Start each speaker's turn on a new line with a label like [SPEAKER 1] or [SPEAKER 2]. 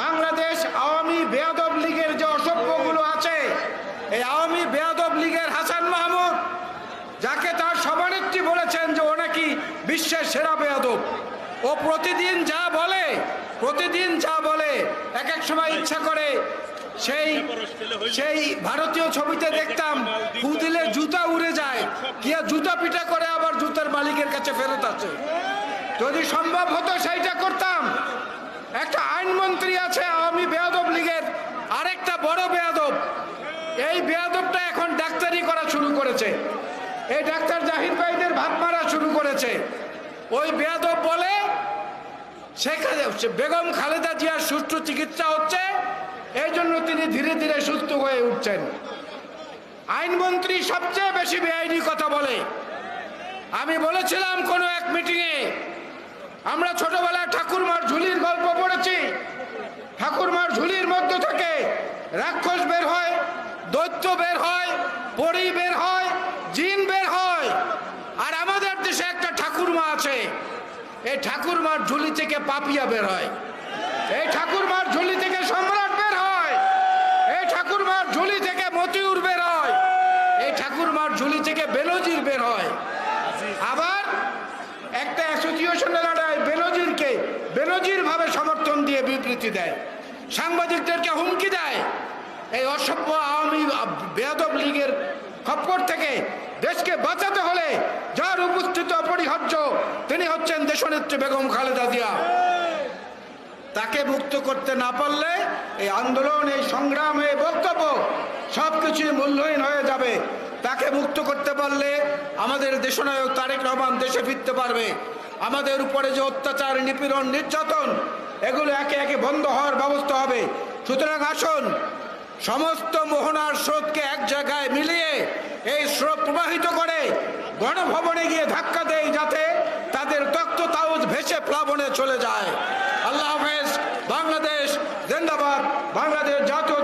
[SPEAKER 1] বাংলাদেশ আওয়ামী বেয়াদব লীগের যে অসভ্যগুলো আছে, এই আওয়ামী বেয়াদব লীগের হাসান মাহমুদ, যাকে তার সভানেত্রী বলেছেন যে ও নাকি বিশ্বের সেরা বেয়াদব। ও প্রতিদিন যা বলে, প্রতিদিন যা বলে এক এক সময় ইচ্ছা করে সেই সেই ভারতীয় ছবিতে দেখতাম ফু জুতা উড়ে যায়, গিয়া জুতা পিটা করে আবার জুতার মালিকের কাছে ফেরত আছে যদি সম্ভব হতো সেইটা করতাম একটা আইনমন্ত্রী আছে আওয়ামী বেয়াদব লীগের আরেকটা বড় বেয়াদব। এই বেয়াদবটা এখন ডাক্তারি করা শুরু করেছে। এই ডাক্তার জাহির ভাইদের ভাত মারা শুরু করেছে। ওই বেয়াদব বলে সেখানে বেগম খালেদা জিয়ার সুষ্ঠু চিকিৎসা হচ্ছে, এই জন্য তিনি ধীরে ধীরে সুস্থ হয়ে উঠছেন। আইনমন্ত্রী সবচেয়ে বেশি বেআইনি কথা বলে। আমি বলেছিলাম কোনো এক মিটিংয়ে, আমরা ছোটবেলায় ঠাকুরমার ঝুলির গল্প পড়েছি ঠাকুরমার ঝুলির মধ্য থেকে। রাক্ষস বের হয়, দৈত্য বের হয়, পরি বের হয়, জিন বের হয়। আর আমাদের দেশে একটা ঠাকুরমা আছে। এই ঠাকুরমার ঝুলি থেকে পাপিয়া বের হয়। এই ঠাকুরমার ঝুলি থেকে সম্রাট বের হয়। এই ঠাকুরমার ঝুলি থেকে মতিউর বের হয়। এই ঠাকুরমার ঝুলি থেকে বেনজির বের হয়। আবার একটা অ্যাসোসিয়েশনে দাঁড়ায় বেনজিরকে বেনজির ভাবে সমর্থন দিয়ে বিবৃতি দেয়। সাংবাদিকদেরকে হুমকি দেয়। এই অসভ্য আওয়ামী বেয়াদব লীগের খপ্পর থেকে দেশকে বাঁচাতে হলে যার উপস্থিত অপরিহার্য তিনি হচ্ছেন দেশনেত্রী বেগম খালেদা জিয়া। তাকে মুক্ত করতে না পারলে এই আন্দোলন, এই সংগ্রাম, এই বক্তব্য সব কিছুই মূল্যহীন হয়ে যাবে। তাকে মুক্ত করতে পারলে আমাদের দেশনায়ক তারেক রহমান দেশে ফিরতে পারবে। আমাদের উপরে যে অত্যাচার, নিপীড়ন, নির্যাতন এগুলো একে একে বন্ধ হওয়ার ব্যবস্থা হবে। সুতরাং আসুন, সমস্ত মোহনার স্রোতকে এক জায়গায় মিলিয়ে এই স্রোত প্রবাহিত করে গণভবনে গিয়ে ধাক্কা দেয় যাতে তাদের তক্ত তাউজ ভেসে প্লাবনে চলে যায়। আল্লাহ হাফেজ, বাংলাদেশ, জিন্দাবাদ, বাংলাদেশ জাতীয়